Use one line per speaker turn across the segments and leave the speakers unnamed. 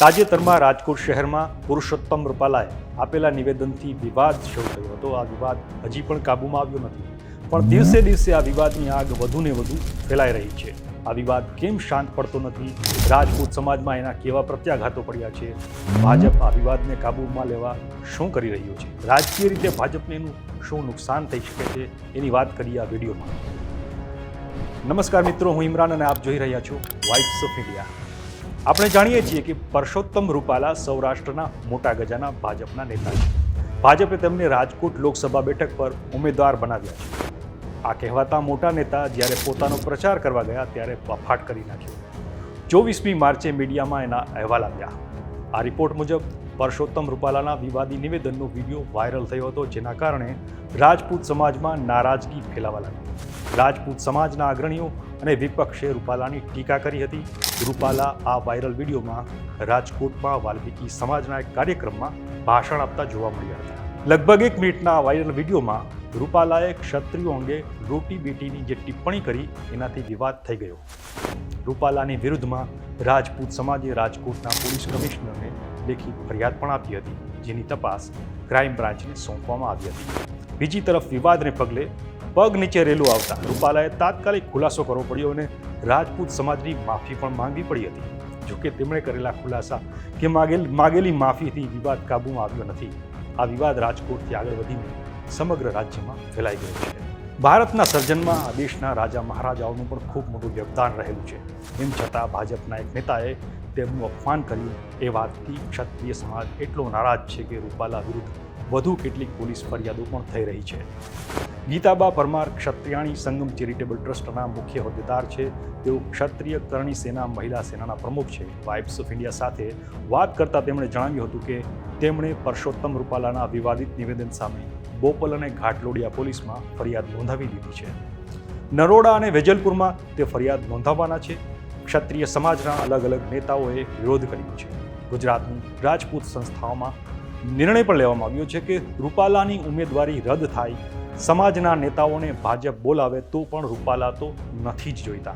તાજેતરમાં રાજકોટ શહેરમાં પુરુષોત્તમ રૂપાલાએ આપેલા નિવેદનથી વિવાદ શરૂ થયો હતો. આ વિવાદ હજી પણ કાબૂમાં આવ્યો નથી. પણ દિવસે દિવસે આ વિવાદની આગ વધુને વધુ ફેલાઈ રહી છે. આ વિવાદ કેમ શાંત પડતો નથી? રાજપૂત સમાજમાં એના કેવા પ્રત્યાઘાતો પડ્યા છે? ભાજપ આ વિવાદને કાબૂમાં લેવા શું કરી રહ્યું છે? રાજકીય રીતે ભાજપને એનું શું નુકસાન થઈ શકે છે? એની વાત કરીએ આ વિડીયોમાં. નમસ્કાર મિત્રો, હું ઇમરાન અને આપ જોઈ રહ્યા છો વાઇબ્સ ઓફ ઇન્ડિયા આપણે જાણીએ છીએ કે પરસોત્તમ રૂપાલા સૌરાષ્ટ્રના મોટા ગજાના ભાજપના નેતા છે. ભાજપે તેમને રાજકોટ લોકસભા બેઠક પર ઉમેદવાર બનાવ્યા છે. આ કહેવાતા મોટા નેતા જ્યારે પોતાનો પ્રચાર કરવા ગયા ત્યારે બફાટ કરી નાખ્યો. ચોવીસમી માર્ચે મીડિયામાં એના અહેવાલ આવ્યા. આ રિપોર્ટ મુજબ પરસોત્તમ રૂપાલાના વિવાદી નિવેદનનો વીડિયો વાયરલ થયો હતો, જેના કારણે રાજપૂત સમાજમાં નારાજગી ફેલાવા લાગી. રાજપૂત સમાજના અગ્રણીઓ અને વિપક્ષે રૂપાલાની ટીકા કરી હતી. રૂપાલા આ વાયરલ વિડીયોમાં રાજકોટમાં વાલ્મીકી સમાજના એક કાર્યક્રમમાં ભાષણ આપતા જોવા મળ્યા હતા. લગભગ એક મિનિટના વાયરલ વિડીયોમાં રૂપાલાએ ક્ષત્રિયો અંગે રોટી બેટીની જે ટિપ્પણી કરી એનાથી વિવાદ થઈ ગયો. રૂપાલાની વિરુદ્ધમાં રાજપૂત સમાજે રાજકોટના પોલીસ કમિશનરને લેખિત ફરિયાદ પણ આપી હતી, જેની તપાસ ક્રાઇમ બ્રાન્ચને સોંપવામાં આવી હતી. બીજી તરફ વિવાદને પગલે પગ નીચે રેલું આવતા રૂપાલાએ તાત્કાલિક ખુલાસો કરવો પડ્યો અને રાજપૂત સમાજની માફી પણ માંગવી પડી હતી. જોકે તેમણે કરેલા ખુલાસા કે માગેલ, માગેલી માફીથી વિવાદ કાબૂમાં આવ્યો નથી. આ વિવાદ રાજકોટથી આગળ વધીને સમગ્ર રાજ્યમાં ફેલાઈ ગયો છે. ભારતના સર્જનમાં આ દેશના રાજા મહારાજાઓનું પણ ખૂબ મોટું યોગદાન રહેલું છે. એમ છતાં ભાજપના એક નેતાએ તેમનું અપમાન કર્યું. એ વાતથી ક્ષત્રિય સમાજ એટલો નારાજ છે કે રૂપાલા વિરુદ્ધ વધુ કેટલીક પોલીસ ફરિયાદો પણ થઈ રહી છે. ગીતાબા પરમાર ક્ષત્રિયાણી સંગમ ચેરિટેબલ ટ્રસ્ટના મુખ્ય હોદ્દેદાર છે. તેઓ ક્ષત્રિય કરણી સેના મહિલા સેનાના પ્રમુખ છે. વાઇબ્સ ઓફ ઇન્ડિયા સાથે વાત કરતાં તેમણે જણાવ્યું હતું કે તેમણે પરસોત્તમ રૂપાલાના વિવાદિત નિવેદન સામે બોપલ અને ઘાટલોડિયા પોલીસમાં ફરિયાદ નોંધાવી દીધી છે. નરોડા અને વેજલપુરમાં તે ફરિયાદ નોંધાવવાના છે. ક્ષત્રિય સમાજના અલગ અલગ નેતાઓએ વિરોધ કર્યો છે. ગુજરાતની રાજપૂત સંસ્થાઓમાં નિર્ણય પણ લેવામાં આવ્યો છે કે રૂપાલાની ઉમેદવારી રદ થાય સમાજના નેતાઓને ભાજપ બોલાવે તો પણ રૂપાલા તો નથી જ જોઈતા.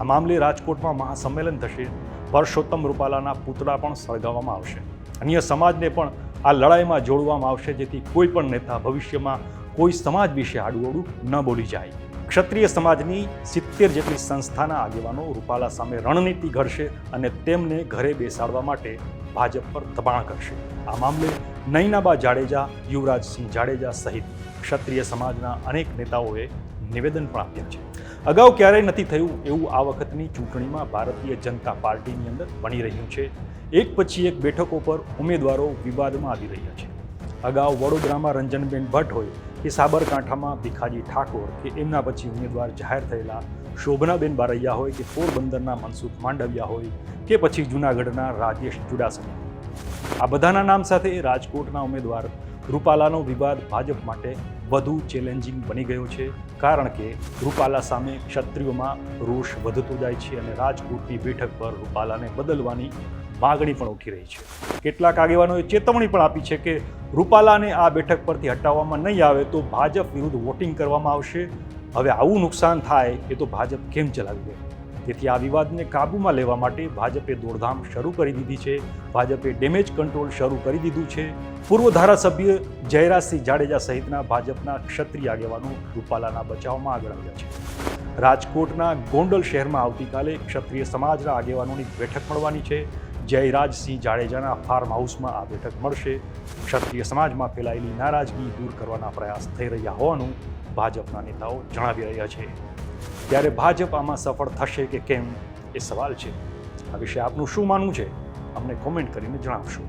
આ મામલે રાજકોટમાં મહાસંમેલન થશે. પરસોત્તમ રૂપાલાના પુતળા પણ સળગાવવામાં આવશે. અન્ય સમાજને પણ આ લડાઈમાં જોડવામાં આવશે જેથી કોઈ પણ નેતા ભવિષ્યમાં કોઈ સમાજ વિશે આડું ન બોલી જાય. ક્ષત્રિય સમાજની સિત્તેર જેટલી સંસ્થાના આગેવાનો રૂપાલા સામે રણનીતિ ઘડશે અને તેમને ઘરે બેસાડવા માટે ભાજપ પર દબાણ કરશે. આ મામલે નૈનાબા જાડેજા યુવરાજસિંહ જાડેજા સહિત ક્ષત્રિય સમાજના અનેક નેતાઓએ નિવેદન પણ આપ્યા છે. અગાઉ ક્યારેય નથી થયું એવું આ વખતની ચૂંટણીમાં ભારતીય જનતા પાર્ટીની અંદર બની રહ્યું છે. એક પછી એક બેઠકો પર ઉમેદવારો વિવાદમાં આવી રહ્યા છે. અગાઉ વડોદરામાં રંજનબેન ભટ્ટ હોય કે સાબરકાંઠામાં ભીખાજી ઠાકોર કે એમના પછી ઉમેદવાર જાહેર થયેલા શોભનાબેન બારૈયા હોય કે પોરબંદરના મનસુખ માંડવિયા હોય કે પછી જૂનાગઢના રાજેશ ચુડાસમા. આ બધાના નામ સાથે રાજકોટના ઉમેદવાર રૂપાલાનો વિવાદ ભાજપ માટે વધુ ચેલેન્જિંગ બની ગયો છે, કારણ કે રૂપાલા સામે ક્ષત્રિયોમાં રોષ વધતો જાય છે અને રાજકોટની બેઠક પર રૂપાલાને બદલવાની માગણી પણ ઉઠી રહી છે. કેટલાક આગેવાનોએ ચેતવણી પણ આપી છે કે રૂપાલાને આ બેઠક પરથી હટાવવામાં નહીં આવે તો ભાજપ વિરુદ્ધ વોટિંગ કરવામાં આવશે. હવે આવું નુકસાન થાય એ તો ભાજપ કેમ ચલાવી દે તેથી આ વિવાદને કાબૂમાં લેવા માટે ભાજપે દોડધામ શરૂ કરી દીધી છે. ભાજપે ડેમેજ કંટ્રોલ શરૂ કરી દીધું છે. પૂર્વ ધારાસભ્ય જયરાજસિંહ જાડેજા સહિતના ભાજપના ક્ષત્રિય આગેવાનો રૂપાલાના બચાવમાં આગળ આવ્યા છે. રાજકોટના ગોંડલ શહેરમાં આવતીકાલે ક્ષત્રિય સમાજના આગેવાનોની બેઠક મળવાની છે. જયરાજસિંહ જાડેજાના ફાર્મ હાઉસમાં આ બેઠક મળશે. ક્ષત્રિય સમાજમાં ફેલાયેલી નારાજગી દૂર કરવાના પ્રયાસ થઈ રહ્યા હોવાનું ભાજપના નેતાઓ જણાવી રહ્યા છે. ત્યારે ભાજપ આમાં સફળ થશે કે કેમ એ સવાલ છે. આ વિશે આપનું શું માનવું છે? અમને કોમેન્ટ કરીને જણાવશો.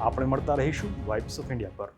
આપણે મળતા રહીશું વાઇબ્સ ઓફ ઇન્ડિયા પર.